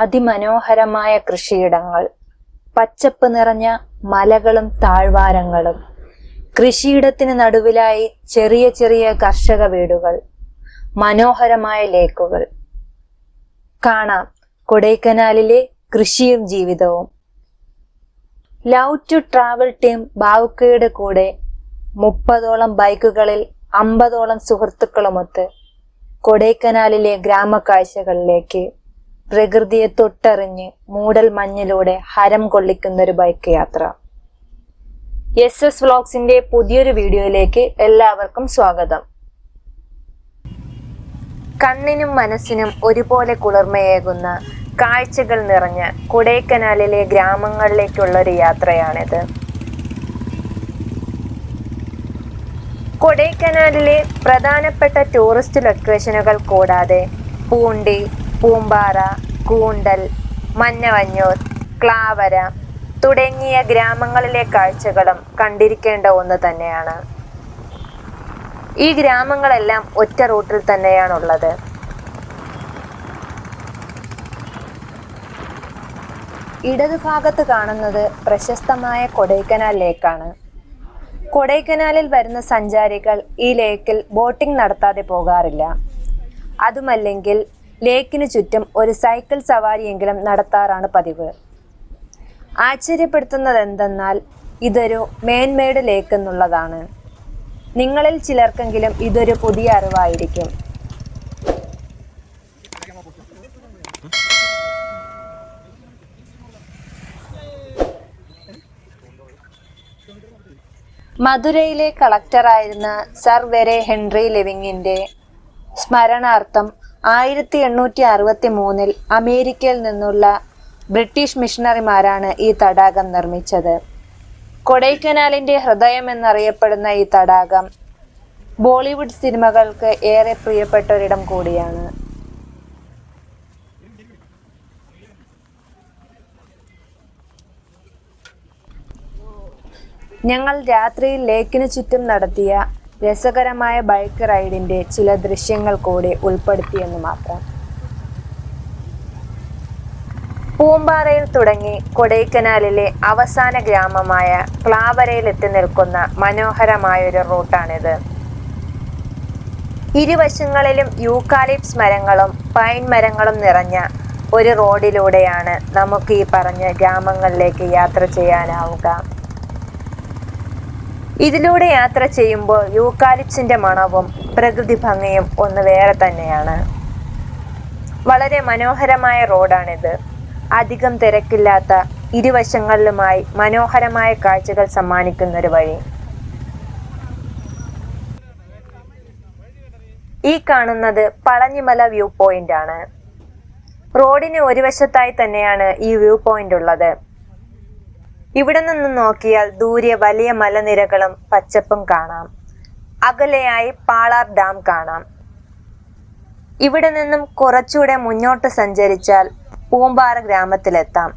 അതിമനോഹരമായ കൃഷിയിടങ്ങൾ പച്ചപ്പ് നിറഞ്ഞ മലകളും താഴ്വാരങ്ങളും കൃഷിയിടത്തിന് നടുവിലായി ചെറിയ ചെറിയ കർഷക വീടുകൾ മനോഹരമായ ലേക്കുകൾ. കാണാം കൊടൈക്കനാലിലെ കൃഷിയും ജീവിതവും. ലവ് ടു ട്രാവൽ ടീം ബാവുക്കയുടെ കൂടെ മുപ്പതോളം ബൈക്കുകളിൽ അമ്പതോളം സുഹൃത്തുക്കളുമൊത്ത് കൊടൈക്കനാലിലെ ഗ്രാമക്കാഴ്ചകളിലേക്ക് പ്രകൃതിയെ തൊട്ടറിഞ്ഞ് മൂടൽ മഞ്ഞിലൂടെ ഹരം കൊള്ളിക്കുന്ന ഒരു ബൈക്ക് യാത്ര. എസ് എസ് വ്ളോഗ്സിന്റെ പുതിയൊരു വീഡിയോയിലേക്ക് എല്ലാവർക്കും സ്വാഗതം. കണ്ണിനും മനസ്സിനും ഒരുപോലെ കുളിർമയേകുന്ന കാഴ്ചകൾ നിറഞ്ഞ കൊടൈക്കനാലിലെ ഗ്രാമങ്ങളിലേക്കുള്ള ഒരു യാത്രയാണിത്. കൊടൈക്കനാലിലെ പ്രധാനപ്പെട്ട ടൂറിസ്റ്റ് ലൊക്കേഷനുകൾ കൂടാതെ പൂണ്ടി പൂമ്പാറ കൂണ്ടൽ മഞ്ഞവഞ്ഞൂർ ക്ലാവര തുടങ്ങിയ ഗ്രാമങ്ങളിലെ കാഴ്ചകളും കണ്ടിരിക്കേണ്ട ഒന്ന് തന്നെയാണ്. ഈ ഗ്രാമങ്ങളെല്ലാം ഒറ്റ റൂട്ടിൽ തന്നെയാണുള്ളത്. ഇടതുഭാഗത്ത് കാണുന്നത് പ്രശസ്തമായ കൊടൈക്കനാൽ ലേക്കാണ്. കൊടൈക്കനാലിൽ വരുന്ന സഞ്ചാരികൾ ഈ ലേക്കിൽ ബോട്ടിംഗ് നടത്താതെ പോകാറില്ല. അതുമല്ലെങ്കിൽ ലേക്കിന് ചുറ്റും ഒരു സൈക്കിൾ സവാരിയെങ്കിലും നടത്താറാണ് പതിവ്. ആശ്ചര്യപ്പെടുത്തുന്നത് എന്തെന്നാൽ ഇതൊരു മേൻമേഡ് ലേക്ക് എന്നുള്ളതാണ് നിങ്ങളിൽ ചിലർക്കെങ്കിലും ഇതൊരു പുതിയ അറിവായിരിക്കും. മധുരയിലെ കളക്ടറായിരുന്ന സർ വെരെ ഹെൻറി ലിവിങ്ങിന്റെ സ്മരണാർത്ഥം ആയിരത്തി എണ്ണൂറ്റി അറുപത്തി മൂന്നിൽ അമേരിക്കയിൽ നിന്നുള്ള ബ്രിട്ടീഷ് മിഷണറിമാരാണ് ഈ തടാകം നിർമ്മിച്ചത്. കൊടൈക്കനാലിന്റെ ഹൃദയം എന്നറിയപ്പെടുന്ന ഈ തടാകം ബോളിവുഡ് സിനിമകൾക്ക് ഏറെ പ്രിയപ്പെട്ട ഒരിടം കൂടിയാണ്. ഞങ്ങൾ രാത്രിയിൽ ലേക്കിന് ചുറ്റും നടത്തിയ രസകരമായ ബൈക്ക് റൈഡിന്റെ ചില ദൃശ്യങ്ങൾ കൂടി ഉൾപ്പെടുത്തിയെന്ന് മാത്രം. പൂമ്പാറയിൽ തുടങ്ങി കൊടൈക്കനാലിലെ അവസാന ഗ്രാമമായ പ്ലാവരയിൽ എത്തി നിൽക്കുന്ന മനോഹരമായൊരു റൂട്ടാണിത്. ഇരുവശങ്ങളിലും യൂക്കാലിപ്സ് മരങ്ങളും പൈൻ മരങ്ങളും നിറഞ്ഞ ഒരു റോഡിലൂടെയാണ് നമുക്ക് ഈ പറഞ്ഞ ഗ്രാമങ്ങളിലേക്ക് യാത്ര ചെയ്യാനാവുക. ഇതിലൂടെ യാത്ര ചെയ്യുമ്പോൾ യൂക്കാലിപ്സിന്റെ മണവും പ്രകൃതി ഭംഗിയും ഒന്ന് വേറെ തന്നെയാണ്. വളരെ മനോഹരമായ റോഡാണിത്. അധികം തിരക്കില്ലാത്ത ഇരുവശങ്ങളിലുമായി മനോഹരമായ കാഴ്ചകൾ സമ്മാനിക്കുന്ന ഒരു വഴി. ഈ കാണുന്നത് പളഞ്ഞിമല വ്യൂ പോയിന്റ് ആണ് റോഡിന് ഒരു വശത്തായി തന്നെയാണ് ഈ വ്യൂ പോയിന്റ് ഉള്ളത്. ഇവിടെ നിന്ന് നോക്കിയാൽ ദൂരെ വലിയ മലനിരകളും പച്ചപ്പും കാണാം. അകലെയായി പാളാർ ഡാം കാണാം. ഇവിടെ നിന്നും കുറച്ചുകൂടെ മുന്നോട്ട് സഞ്ചരിച്ചാൽ പൂമ്പാറ ഗ്രാമത്തിലെത്താം.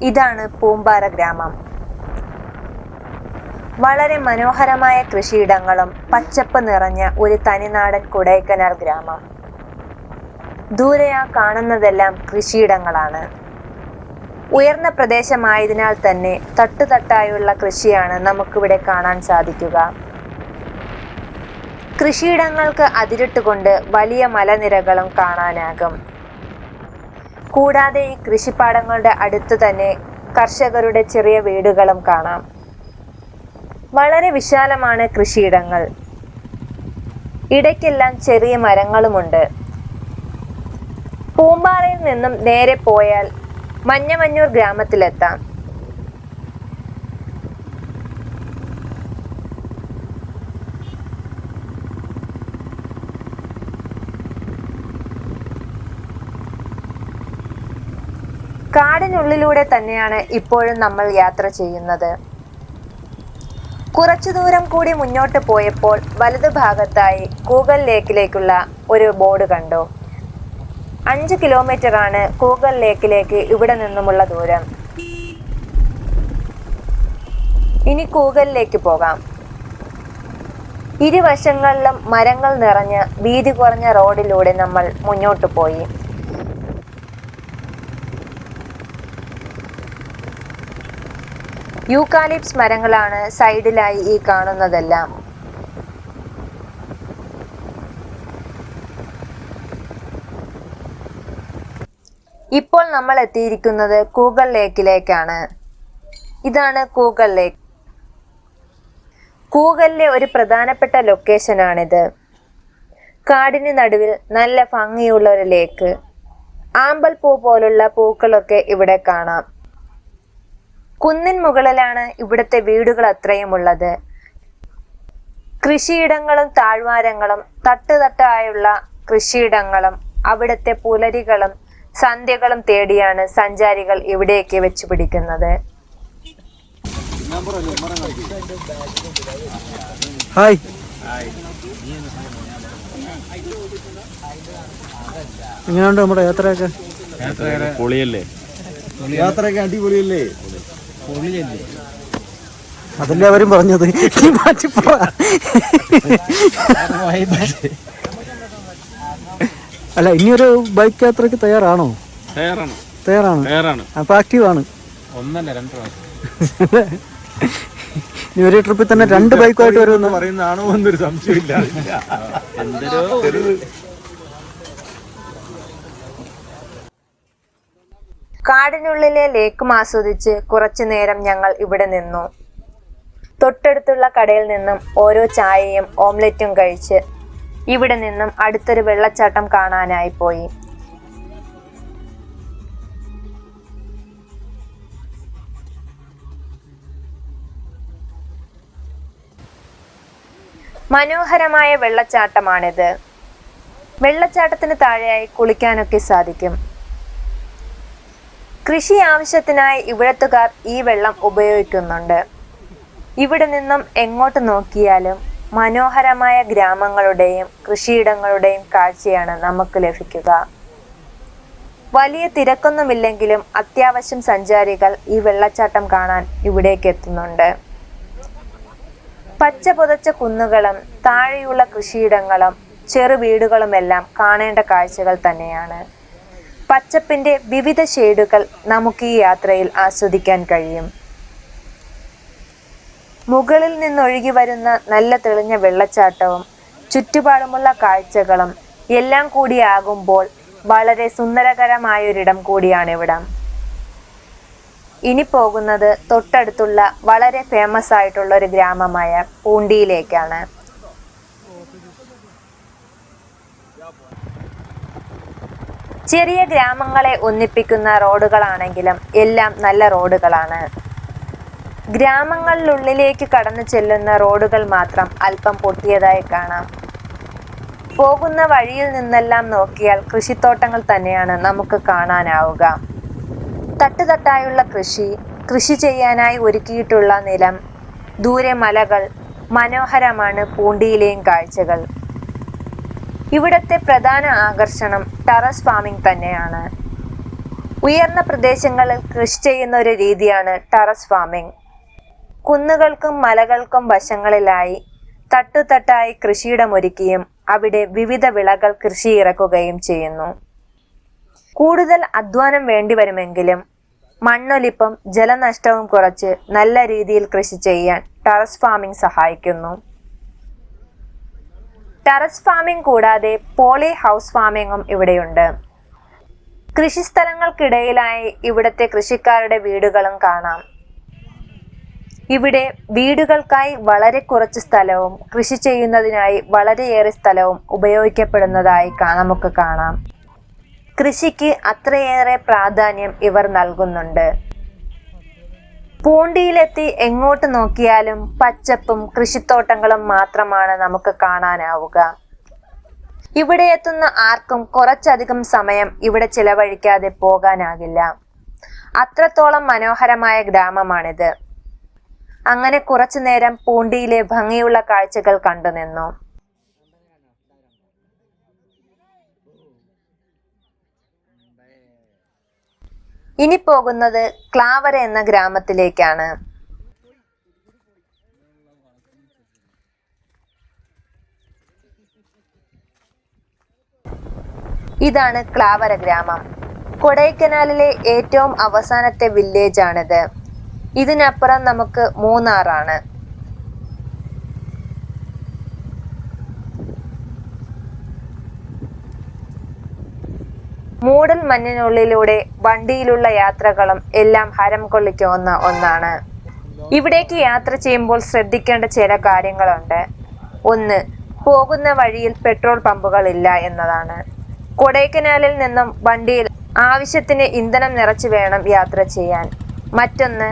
ഇതാണ് പൂമ്പാറ ഗ്രാമം. വളരെ മനോഹരമായ കൃഷിയിടങ്ങളും പച്ചപ്പ് നിറഞ്ഞ ഒരു തനിനാടൻ കുടൈക്കനാൽ ഗ്രാമം. ദൂരെയാ കാണുന്നതെല്ലാം കൃഷിയിടങ്ങളാണ്. ഉയർന്ന പ്രദേശമായതിനാൽ തന്നെ തട്ടുതട്ടായുള്ള കൃഷിയാണ് നമുക്കിവിടെ കാണാൻ സാധിക്കുക. കൃഷിയിടങ്ങൾക്ക് അതിരിട്ടുകൊണ്ട് വലിയ മലനിരകളും കാണാനാകും. കൂടാതെ ഈ കൃഷിപ്പാടങ്ങളുടെ അടുത്ത് തന്നെ കർഷകരുടെ ചെറിയ വീടുകളും കാണാം. വളരെ വിശാലമാണ് കൃഷിയിടങ്ങൾ. ഇടയ്ക്കെല്ലാം ചെറിയ മരങ്ങളുമുണ്ട്. നിന്നും നേരെ പോയാൽ മഞ്ഞമഞ്ഞൂർ ഗ്രാമത്തിലെത്താം. കാടിനുള്ളിലൂടെ തന്നെയാണ് ഇപ്പോഴും നമ്മൾ യാത്ര ചെയ്യുന്നത്. കുറച്ചു ദൂരം കൂടി മുന്നോട്ട് പോയപ്പോൾ വലതുഭാഗത്തായി കൂഗൽ ലേക്കിലേക്കുള്ള ഒരു ബോർഡ് കണ്ടു. അഞ്ച് കിലോമീറ്റർ ആണ് കൂഗൽ ലേക്കിലേക്ക് ഇവിടെ നിന്നുമുള്ള ദൂരം. ഇനി കൂഗലിലേക്ക് പോകാം. ഇരുവശങ്ങളിലും മരങ്ങൾ നിറഞ്ഞ് വീതി കുറഞ്ഞ റോഡിലൂടെ നമ്മൾ മുന്നോട്ട് പോയി. യൂക്കാലിപ്സ് മരങ്ങളാണ് സൈഡിലായി ഈ കാണുന്നതെല്ലാം. ഇപ്പോൾ നമ്മൾ എത്തിയിരിക്കുന്നത് കൂഗൾ ലേക്കിലേക്കാണ് ഇതാണ് കൂഗൾ ലേക്ക് കൂഗലിലെ ഒരു പ്രധാനപ്പെട്ട ലൊക്കേഷനാണിത് കാടിന് നടുവിൽ നല്ല ഭംഗിയുള്ള ഒരു ലേക്ക് ആമ്പൽപ്പൂ പോലുള്ള പൂക്കളൊക്കെ ഇവിടെ കാണാം. കുന്നിൻ മുകളിലാണ് ഇവിടുത്തെ വീടുകൾ അത്രയും ഉള്ളത് കൃഷിയിടങ്ങളും താഴ്വാരങ്ങളും തട്ടുതട്ടായുള്ള കൃഷിയിടങ്ങളും അവിടുത്തെ പുലരികളും സന്ധ്യകളും തേടിയാണ് സഞ്ചാരികൾ ഇവിടേക്ക് വെച്ചു പിടിക്കുന്നത്. ഹായ്. എങ്ങനെയുണ്ട് നമ്മുടെ യാത്രയൊക്കെ? പൊളിയല്ലേ? യാത്രയൊക്കെ അടിപൊളിയല്ലേ? അതല്ലേ അവരും പറഞ്ഞത്? നീ മാറ്റിപ്പോ അല്ല ഇനിയൊരു ബൈക്ക് യാത്രയ്ക്ക് തയ്യാറാണോ? തയ്യാറാണ്. തയ്യാറാണ്. തയ്യാറാണ്. അപ്പൊ ആക്റ്റീവ് ആണ്. ഒന്നല്ല രണ്ട് ഇനി ഒരു ട്രിപ്പിൽ തന്നെ രണ്ട് ബൈക്കുമായിട്ട് വരുമെന്ന് പറയുന്നതാണോ എന്നൊരു സംശയമില്ല. കാടിനുള്ളിലെ ലേക്കും ആസ്വദിച്ച് കുറച്ചു നേരം ഞങ്ങൾ ഇവിടെ നിന്നു. തൊട്ടടുത്തുള്ള കടയിൽ നിന്നും ഓരോ ചായയും ഓംലെറ്റും കഴിച്ച് ഇവിടെ നിന്നും അടുത്തൊരു വെള്ളച്ചാട്ടം കാണാനായി പോയി. മനോഹരമായ വെള്ളച്ചാട്ടമാണിത്. വെള്ളച്ചാട്ടത്തിന് താഴെയായി കുളിക്കാനൊക്കെ സാധിക്കും. കൃഷി ആവശ്യത്തിനായി ഇവിടത്തുകാർ ഈ വെള്ളം ഉപയോഗിക്കുന്നുണ്ട്. ഇവിടെ നിന്നും എങ്ങോട്ട് നോക്കിയാലും മനോഹരമായ ഗ്രാമങ്ങളുടെയും കൃഷിയിടങ്ങളുടെയും കാഴ്ചയാണ് നമുക്ക് ലഭിക്കുക. വലിയ തിരക്കൊന്നുമില്ലെങ്കിലും അത്യാവശ്യം സഞ്ചാരികൾ ഈ വെള്ളച്ചാട്ടം കാണാൻ ഇവിടേക്ക് എത്തുന്നുണ്ട്. പച്ച പുതച്ച കുന്നുകളും താഴെയുള്ള കൃഷിയിടങ്ങളും ചെറു വീടുകളുമെല്ലാം കാണേണ്ട കാഴ്ചകൾ തന്നെയാണ്. പച്ചപ്പിന്റെ വിവിധ ഷെയ്ഡുകൾ നമുക്ക് ഈ യാത്രയിൽ ആസ്വദിക്കാൻ കഴിയും. മുകളിൽ നിന്നൊഴുകി വരുന്ന നല്ല തെളിഞ്ഞ വെള്ളച്ചാട്ടവും ചുറ്റുപാടുമുള്ള കാഴ്ചകളും എല്ലാം കൂടിയാകുമ്പോൾ വളരെ സുന്ദരകരമായൊരിടം കൂടിയാണിവിടം. ഇനി പോകുന്നത് തൊട്ടടുത്തുള്ള വളരെ ഫേമസ് ആയിട്ടുള്ള ഒരു ഗ്രാമമായ പൂണ്ടിയിലേക്കാണ്. ചെറിയ ഗ്രാമങ്ങളെ ഒന്നിപ്പിക്കുന്ന റോഡുകളാണെങ്കിലും എല്ലാം നല്ല റോഡുകളാണ്. ഗ്രാമങ്ങളിലുള്ളിലേക്ക് കടന്നു ചെല്ലുന്ന റോഡുകൾ മാത്രം അല്പം പൊട്ടിയതായി കാണാം. പോകുന്ന വഴിയിൽ നിന്നെല്ലാം നോക്കിയാൽ കൃഷിത്തോട്ടങ്ങൾ തന്നെയാണ് നമുക്ക് കാണാനാവുക. തട്ടുതട്ടായുള്ള കൃഷി കൃഷി ചെയ്യാനായി ഒരുക്കിയിട്ടുള്ള നിലം ദൂരെ മലകൾ മനോഹരമാണ് പൂണ്ടിയിലെയും കാഴ്ചകൾ. ഇവിടത്തെ പ്രധാന ആകർഷണം ടെറസ് ഫാമിംഗ് തന്നെയാണ്. ഉയർന്ന പ്രദേശങ്ങളിൽ കൃഷി ചെയ്യുന്ന ഒരു രീതിയാണ് ടെറസ് ഫാമിംഗ്. കുന്നുകൾക്കും മലകൾക്കും വശങ്ങളിലായി തട്ടുതട്ടായി കൃഷിയിടമൊരുക്കിയും അവിടെ വിവിധ വിളകൾ കൃഷി ഇറക്കുകയും ചെയ്യുന്നു. കൂടുതൽ അധ്വാനം വേണ്ടിവരുമെങ്കിലും മണ്ണൊലിപ്പും ജലനഷ്ടവും കുറച്ച് നല്ല രീതിയിൽ കൃഷി ചെയ്യാൻ ടെറസ് ഫാമിംഗ് സഹായിക്കുന്നു. ടെറസ് ഫാമിംഗ് കൂടാതെ പോളി ഹൗസ് ഫാമിങ്ങും ഇവിടെയുണ്ട്. കൃഷിസ്ഥലങ്ങൾക്കിടയിലായി ഇവിടുത്തെ കൃഷിക്കാരുടെ വീടുകളും കാണാം. ഇവിടെ വീടുകൾക്കായി വളരെ കുറച്ച് സ്ഥലവും കൃഷി ചെയ്യുന്നതിനായി വളരെയേറെ സ്ഥലവും ഉപയോഗിക്കപ്പെടുന്നതായി നമുക്ക് കാണാം. കൃഷിക്ക് അത്രയേറെ പ്രാധാന്യം ഇവർ നൽകുന്നുണ്ട്. പൂണ്ടിയിലെത്തി എങ്ങോട്ട് നോക്കിയാലും പച്ചപ്പും കൃഷിത്തോട്ടങ്ങളും മാത്രമാണ് നമുക്ക് കാണാനാവുക. ഇവിടെ എത്തുന്ന ആർക്കും കുറച്ചധികം സമയം ഇവിടെ ചിലവഴിക്കാതെ പോകാനാകില്ല. അത്രത്തോളം മനോഹരമായ ഗ്രാമമാണിത്. അങ്ങനെ കുറച്ചു നേരം പൂണ്ടിയിലെ ഭംഗിയുള്ള കാഴ്ചകൾ കണ്ടുനിന്നു ഇനി പോകുന്നത് ക്ലാവര എന്ന ഗ്രാമത്തിലേക്കാണ്. ഇതാണ് ക്ലാവര ഗ്രാമം. കൊടൈക്കനാലിലെ ഏറ്റവും അവസാനത്തെ വില്ലേജ് ആണിത്. ഇതിനപ്പുറം നമുക്ക് മൂന്നാറാണ്. മൂടൽ മഞ്ഞിനുള്ളിലൂടെ വണ്ടിയിലുള്ള യാത്രകളും എല്ലാം ഹരം കൊള്ളിക്കുന്ന ഒന്നാണ്. ഇവിടേക്ക് യാത്ര ചെയ്യുമ്പോൾ ശ്രദ്ധിക്കേണ്ട ചില കാര്യങ്ങളുണ്ട്. ഒന്ന് പോകുന്ന വഴിയിൽ പെട്രോൾ പമ്പുകൾ ഇല്ല എന്നതാണ്. കൊടൈക്കനാലിൽ നിന്നും വണ്ടിയിൽ ആവശ്യത്തിന് ഇന്ധനം നിറച്ച് വേണം യാത്ര ചെയ്യാൻ. മറ്റൊന്ന്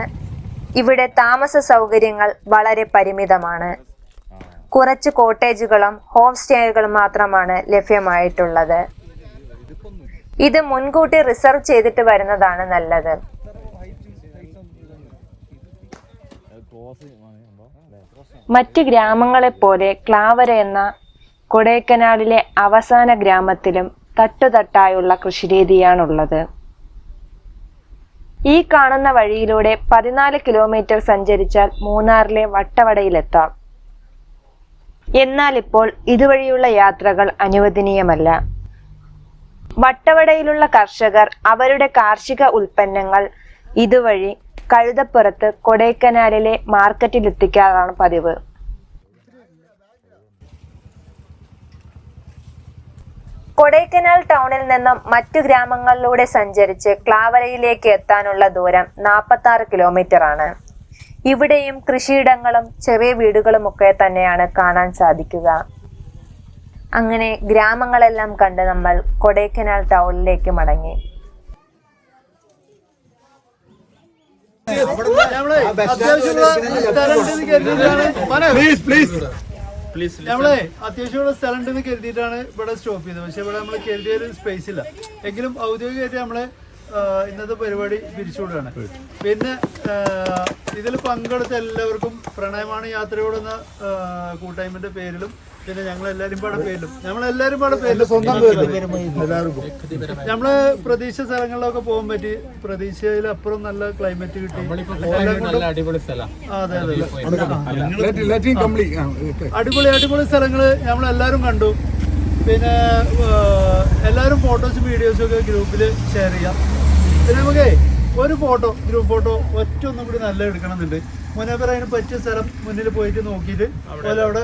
ഇവിടെ താമസ സൗകര്യങ്ങൾ വളരെ പരിമിതമാണ്. കുറച്ച് കോട്ടേജുകളും ഹോം സ്റ്റേകളും മാത്രമാണ് ലഭ്യമായിട്ടുള്ളത്. ഇത് മുൻകൂട്ടി റിസർവ് ചെയ്തിട്ട് വരുന്നതാണ് നല്ലത്. മറ്റ് ഗ്രാമങ്ങളെപ്പോലെ ക്ലാവര എന്ന കൊടൈക്കനാലിലെ അവസാന ഗ്രാമത്തിലും തട്ടുതട്ടായുള്ള കൃഷിരീതിയാണുള്ളത്. ഈ കാണുന്ന വഴിയിലൂടെ പതിനാല് കിലോമീറ്റർ സഞ്ചരിച്ചാൽ മൂന്നാറിലെ വട്ടവടയിലെത്താം. എന്നാൽ ഇപ്പോൾ ഇതുവഴിയുള്ള യാത്രകൾ അനുവദനീയമല്ല. വട്ടവടയിലുള്ള കർഷകർ അവരുടെ കാർഷിക ഉൽപ്പന്നങ്ങൾ ഇതുവഴി കഴുതപ്പുറത്ത് കൊടൈക്കനാലിലെ മാർക്കറ്റിലെത്തിക്കാറാണ് പതിവ്. കൊടൈക്കനാൽ ടൗണിൽ നിന്നും മറ്റു ഗ്രാമങ്ങളിലൂടെ സഞ്ചരിച്ച് ക്ലാവരയിലേക്ക് എത്താനുള്ള ദൂരം നാൽപ്പത്തി ആറ് കിലോമീറ്റർ ആണ് ഇവിടെയും കൃഷിയിടങ്ങളും ചെറിയ വീടുകളും ഒക്കെ തന്നെയാണ് കാണാൻ സാധിക്കുക. അങ്ങനെ ഗ്രാമങ്ങളെല്ലാം കണ്ട് നമ്മൾ കൊടൈക്കനാൽ ടൗണിലേക്ക് മടങ്ങി. പ്ലീസ് നമ്മളെ അത്യാവശ്യമുള്ള സ്ഥലം ഉണ്ടെന്ന് കരുതിയിട്ടാണ് ഇവിടെ സ്റ്റോപ്പ് ചെയ്തത്. പക്ഷെ ഇവിടെ നമ്മൾ കരുതിയ ഒരു സ്പേസ് ഇല്ല. എങ്കിലും ഔദ്യോഗികമായിട്ട് നമ്മൾ ഇന്നത്തെ പരിപാടി പിരിച്ചുവിടുകയാണ് പിന്നെ ഇതിൽ പങ്കെടുത്ത എല്ലാവർക്കും പ്രണയമാണ് യാത്രയോടെന്ന കൂട്ടായ്മന്റെ പേരിലും പിന്നെ ഞങ്ങൾ എല്ലാവരും പാടെ പേരിലും. നമ്മളെല്ലാവരും പാടെ പേരിലും. സ്വന്തം എല്ലാവർക്കും. നമ്മൾ പ്രതീക്ഷ സ്ഥലങ്ങളിലൊക്കെ പോകാൻ പറ്റി. പ്രതീക്ഷയിലപ്പുറം നല്ല ക്ലൈമറ്റ് കിട്ടി. അടിപൊളി അതെ അടിപൊളി അടിപൊളി സ്ഥലങ്ങൾ നമ്മളെല്ലാരും കണ്ടു. പിന്നെ എല്ലാവരും ഫോട്ടോസും വീഡിയോസും ഒക്കെ ഗ്രൂപ്പിൽ ഷെയർ ചെയ്യാം. പിന്നെ നമുക്ക് ഒരു ഫോട്ടോ ഗ്രൂപ്പ് ഫോട്ടോ ഒറ്റ ഒന്നും കൂടി നല്ല എടുക്കണമെന്നുണ്ട്. മുനേപ്പർ അതിന് പറ്റിയ സ്ഥലം മുന്നിൽ പോയിട്ട് നോക്കിയിട്ട് അതുപോലെ അവിടെ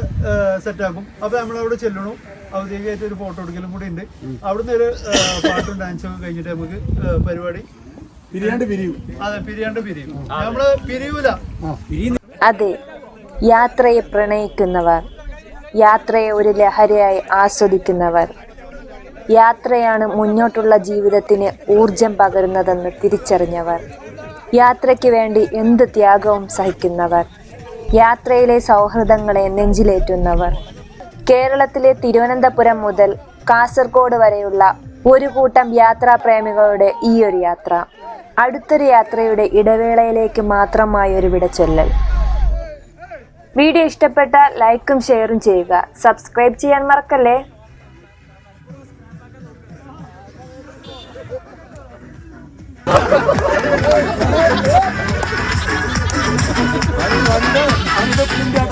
സെറ്റാക്കും അപ്പൊ നമ്മളവിടെ ചെല്ലണു. ഔദ്യോഗികമായിട്ട് ഒരു ഫോട്ടോ എടുക്കലും കൂടി ഉണ്ട്. അവിടുന്ന് ഒരു പാട്ടും ഡാൻസും ഒക്കെ കഴിഞ്ഞിട്ട് നമുക്ക് പരിപാടി. പിരിയാണ്ട് പിരിയും. അതെ പിരിയാണ്ട് പിരിയും. നമ്മൾ പിരിയൂല. അതെ യാത്രയെ പ്രണയിക്കുന്നവർ യാത്രയെ ഒരു ലഹരിയായി ആസ്വദിക്കുന്നവർ. യാത്രയാണ് മുന്നോട്ടുള്ള ജീവിതത്തിന് ഊർജം പകരുന്നതെന്ന് തിരിച്ചറിഞ്ഞവർ. യാത്രയ്ക്ക് വേണ്ടി എന്ത് ത്യാഗവും സഹിക്കുന്നവർ. യാത്രയിലെ സൗഹൃദങ്ങളെ നെഞ്ചിലേറ്റുന്നവർ. കേരളത്തിലെ തിരുവനന്തപുരം മുതൽ കാസർഗോഡ് വരെയുള്ള ഒരു കൂട്ടം യാത്രാപ്രേമികളുടെ ഈ ഒരു യാത്ര. അടുത്തൊരു യാത്രയുടെ ഇടവേളയിലേക്ക് മാത്രമായ ഒരു വിടച്ചൊല്ലൽ. വീഡിയോ ഇഷ്ടപ്പെട്ട ലൈക്കും ഷെയറും ചെയ്യുക. സബ്സ്ക്രൈബ് ചെയ്യാൻ മറക്കല്ലേ? 아니 완전 안덕 준비하고